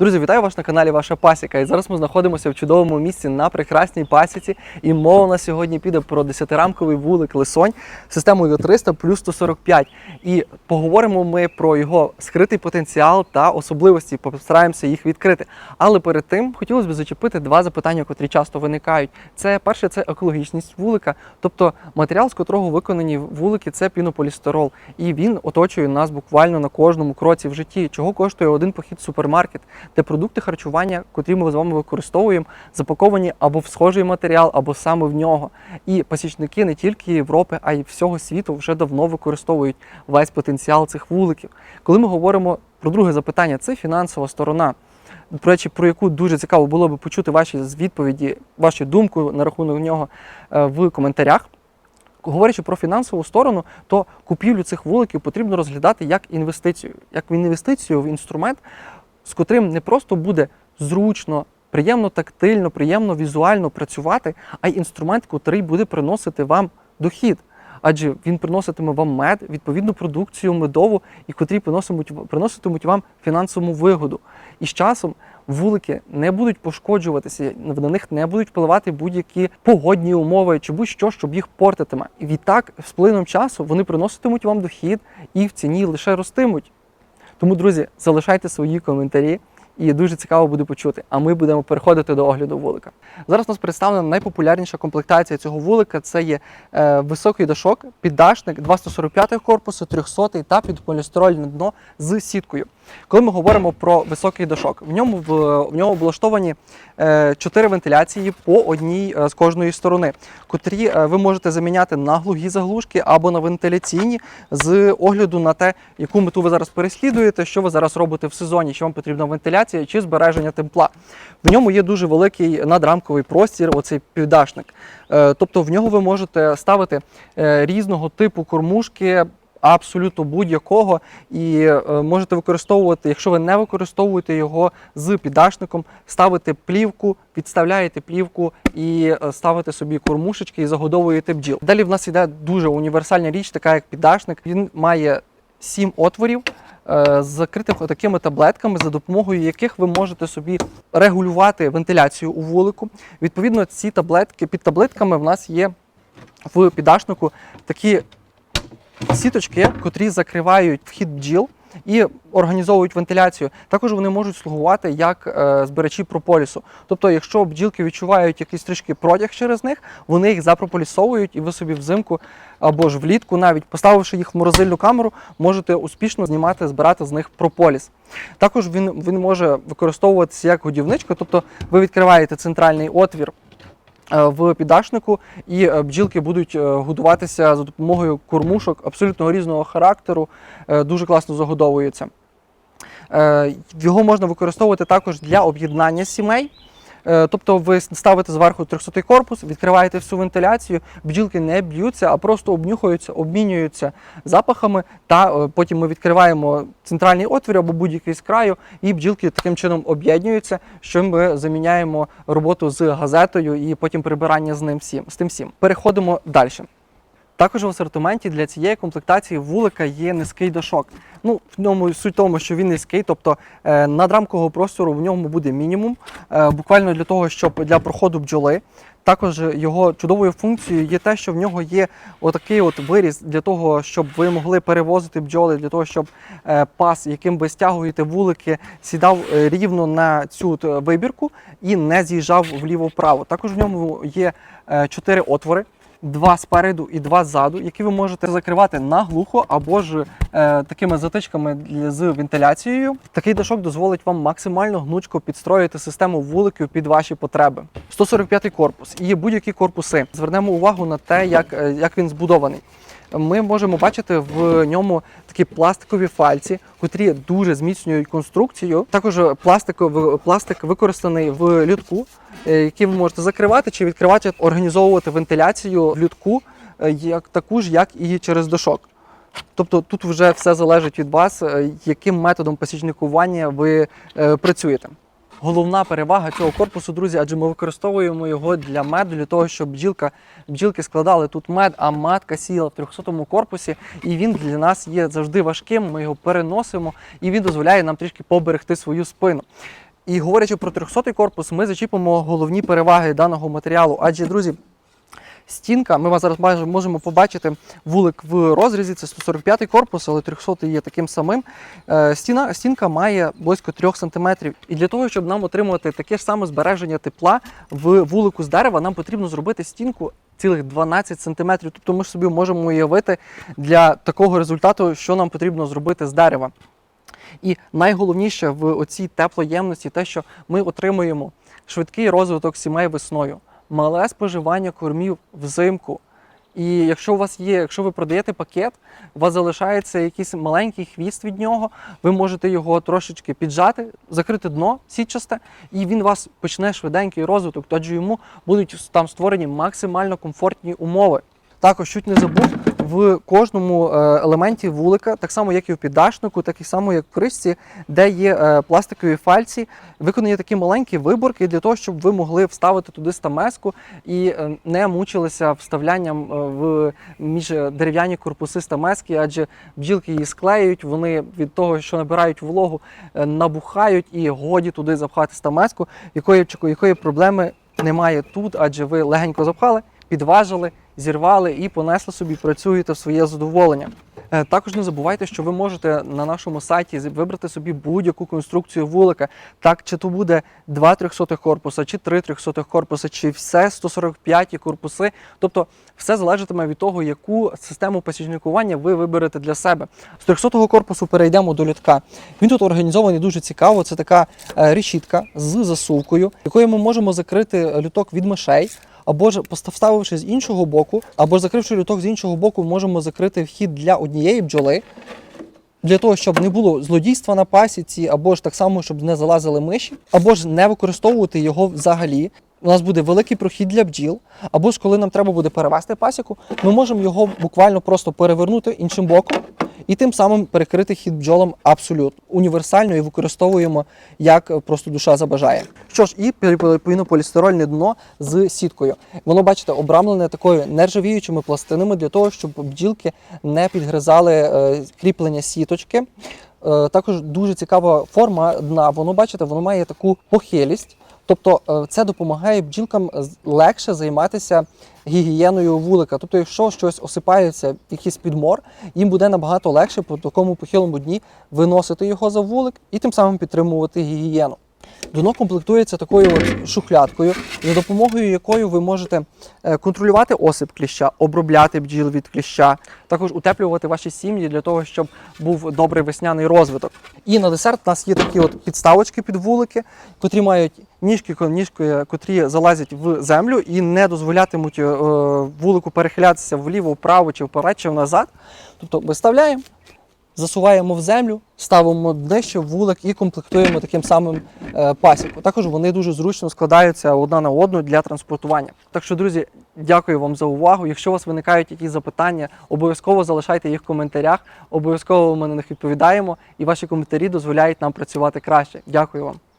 Друзі, вітаю вас на каналі Ваша Пасіка. І зараз ми знаходимося в чудовому місці на прекрасній пасіці. І мова на сьогодні піде про 10-рамковий вулик Лисонь системою 300 плюс 145. І поговоримо ми про його скритий потенціал та особливості. Постараємося їх відкрити. Але перед тим хотілося б зачепити два запитання, котрі часто виникають. Це перше, це екологічність вулика, тобто матеріал, з котрого виконані вулики, це пінополістирол. І він оточує нас буквально на кожному кроці в житті. Чого коштує один похід в супермаркет, де продукти харчування, котрі ми з вами використовуємо, запаковані або в схожий матеріал, або саме в нього. І пасічники не тільки Європи, а й всього світу вже давно використовують весь потенціал цих вуликів. Коли ми говоримо про друге запитання, це фінансова сторона. До речі, про яку дуже цікаво було би почути ваші відповіді, вашу думку на рахунок нього е, в коментарях. Говорячи про фінансову сторону, то купівлю цих вуликів потрібно розглядати як інвестицію, як інвестицію в інструмент, з котрим не просто буде зручно, приємно тактильно, приємно візуально працювати, а й інструмент, котрий буде приносити вам дохід. Адже він приноситиме вам мед, відповідну продукцію медову, і котрі приноситимуть, вам фінансову вигоду. І з часом вулики не будуть пошкоджуватися, на них не будуть впливати будь-які погодні умови чи будь-що, щоб їх портитиме. І відтак, з плином часу, вони приноситимуть вам дохід і в ціні лише ростимуть. Тому, друзі, залишайте свої коментарі. І дуже цікаво буде почути. А ми будемо переходити до огляду вулика. Зараз у нас представлена найпопулярніша комплектація цього вулика. Це є е, високий дошок, піддашник 245 корпусу, 300 та підполістирольне дно з сіткою. Коли ми говоримо про високий дошок, в ньому в, в ньому облаштовані е, чотири вентиляції по одній е, з кожної сторони, котрі е, ви можете заміняти на глугі заглушки або на вентиляційні з огляду на те, яку мету ви зараз переслідуєте, що ви зараз робите в сезоні, чи вам потрібна вентиляція чи збереження тепла. В ньому є дуже великий надрамковий простір, оцей піддашник. Е, тобто в нього ви можете ставити е, різного типу кормушки. Абсолютно будь-якого, і е, можете використовувати, якщо ви не використовуєте його з піддашником, ставите плівку, відставляєте плівку і ставите собі кормушечки і загодовуєте бджіл. Далі в нас йде дуже універсальна річ, така як піддашник. Він має сім отворів з закритими такими таблетками, за допомогою яких ви можете собі регулювати вентиляцію у вулику. Відповідно, ці таблетки під таблетками в нас є в підашнику такі сіточки, котрі закривають вхід бджіл і організовують вентиляцію. Також вони можуть слугувати як е, збирачі прополісу. Тобто, якщо бджілки відчувають якийсь трішки протяг через них, вони їх запрополісовують, і ви собі взимку або ж влітку, навіть поставивши їх в морозильну камеру, можете успішно знімати, збирати з них прополіс. Також він, він може використовуватися як годівничка, тобто ви відкриваєте центральний отвір в піддашнику, і е, бджілки будуть е, годуватися за допомогою кормушок абсолютно різного характеру, е, дуже класно загодовуються. Е, Його можна використовувати також для об'єднання сімей. Е, Тобто ви ставите зверху 300 корпус, відкриваєте всю вентиляцію, бджілки не б'ються, а просто обнюхуються, обмінюються запахами, та е, потім ми відкриваємо центральний отвір або будь-який з краю, і бджілки таким чином об'єднуються, що ми заміняємо роботу з газетою і потім прибирання з ним всім з тим всім. Переходимо далі. Також в асортименті для цієї комплектації вулика є низький дошок. Ну, в ньому суть тому, що він низький, тобто е, надрамкового простору в ньому буде мінімум, е, буквально для того, щоб для проходу бджоли. Також його чудовою функцією є те, що в нього є отакий от виріз для того, щоб ви могли перевозити бджоли, для того, щоб е, пас, яким ви стягуєте вулики, сідав рівно на цю вибірку і не з'їжджав вліво-вправо. Також в ньому є чотири отвори два спереду і два ззаду, які ви можете закривати наглухо або ж е, такими затичками з вентиляцією. Такий дошок дозволить вам максимально гнучко підстроїти систему вуликів під ваші потреби. 145 корпус і є будь-які корпуси. Звернемо увагу на те, як, е, як він збудований. Ми можемо бачити в ньому такі пластикові фальці, котрі дуже зміцнюють конструкцію. Також пластик, пластик використаний в лютку, е, який ви можете закривати чи відкривати, організовувати вентиляцію в лютку, е, як таку ж, як і через дошок. Тобто тут вже все залежить від вас, е, яким методом посічникування ви працюєте. Головна перевага цього корпусу, друзі, адже ми використовуємо його для меду, для того, щоб бджілка, бджілки складали тут мед, а матка сіяла в 300 корпусі, і він для нас є завжди важким. Ми його переносимо, і він дозволяє нам трішки поберегти свою спину. І говорячи про 300 корпус, ми зачіпимо головні переваги даного матеріалу. Адже, друзі, стінка, ми зараз можемо побачити вулик в розрізі, це 145-й корпус, але 300 є таким самим. Е, Стіна, стінка має близько 3 см. І для того, щоб нам отримувати таке ж саме збереження тепла в вулику з дерева, нам потрібно зробити стінку цілих 12 см. Тобто ми собі можемо уявити для такого результату, що нам потрібно зробити з дерева. І найголовніше в оцій теплоємності те, що ми отримуємо швидкий розвиток сімей весною, мале споживання кормів взимку. І якщо у вас є, якщо ви продаєте пакет, у вас залишається якийсь маленький хвіст від нього, ви можете його трошечки піджати, закрити дно січасте, і він у вас почне швиденький розвиток, тоді йому будуть там створені максимально комфортні умови. Також чуть не забув, в кожному е, елементі вулика, так само як і в піддашнику, так і само як в кришці, де є е, пластикові фальці, виконані такі маленькі виборки для того, щоб ви могли вставити туди стамеску і е, не мучилися вставлянням в між дерев'яні корпуси стамески, адже бджілки її склеюють, вони від того, що набирають вологу, набухають і годі туди запхати стамеску, якої, якої проблеми немає тут, адже ви легенько запхали, підважили, зірвали і понесли собі, працюєте в своє задоволення. Е, Також не забувайте, що ви можете на нашому сайті вибрати собі будь-яку конструкцію вулика. Так, чи то буде 2 300 корпуса, чи 3 300 корпуса, чи все 145 корпуси. Тобто все залежатиме від того, яку систему посічникування ви виберете для себе. З 300 корпусу перейдемо до лютка. Він тут організований дуже цікаво. Це така е, решітка з засувкою, якою ми можемо закрити люток від мишей. Або ж поставивши з іншого боку, або ж закривши люток з іншого боку, можемо закрити вхід для однієї бджоли, для того, щоб не було злодійства на пасіці, або ж так само, щоб не залазили миші, або ж не використовувати його взагалі. У нас буде великий прохід для бджіл, або ж коли нам треба буде перевести пасіку, ми можемо його буквально просто перевернути іншим боком і тим самим перекрити хід бджолам абсолютно універсально і використовуємо як е, просто душа забажає. Що ж, і пінополістирольне дно з сіткою. Воно, бачите, обрамлене такою нержавіючими пластинами для того, щоб бджілки не підгризали е, кріплення сіточки. Е, Також дуже цікава форма дна. Воно, бачите, воно має таку похилість. Тобто е, це допомагає бджілкам легше займатися гігієною вулика. Тобто, якщо щось осипається, якийсь підмор, їм буде набагато легше по такому похилому дні виносити його за вулик і тим самим підтримувати гігієну. Дно комплектується такою от шухлядкою, за допомогою якої ви можете е, контролювати осип кліща, обробляти бджіл від кліща, також утеплювати ваші сім'ї для того, щоб був добрий весняний розвиток. І на десерт у нас є такі от підставочки під вулики, котрі мають ніжки, ніжки, котрі залазять в землю і не дозволятимуть е, вулику перехилятися вліво, вправо чи вперед, чи назад. Тобто виставляємо, засуваємо в землю, ставимо ближче вулик і комплектуємо таким самим е, пасіку. Також вони дуже зручно складаються одна на одну для транспортування. Так що, друзі, дякую вам за увагу. Якщо у вас виникають якісь запитання, обов'язково залишайте їх в коментарях. Обов'язково ми на них відповідаємо, і ваші коментарі дозволяють нам працювати краще. Дякую вам.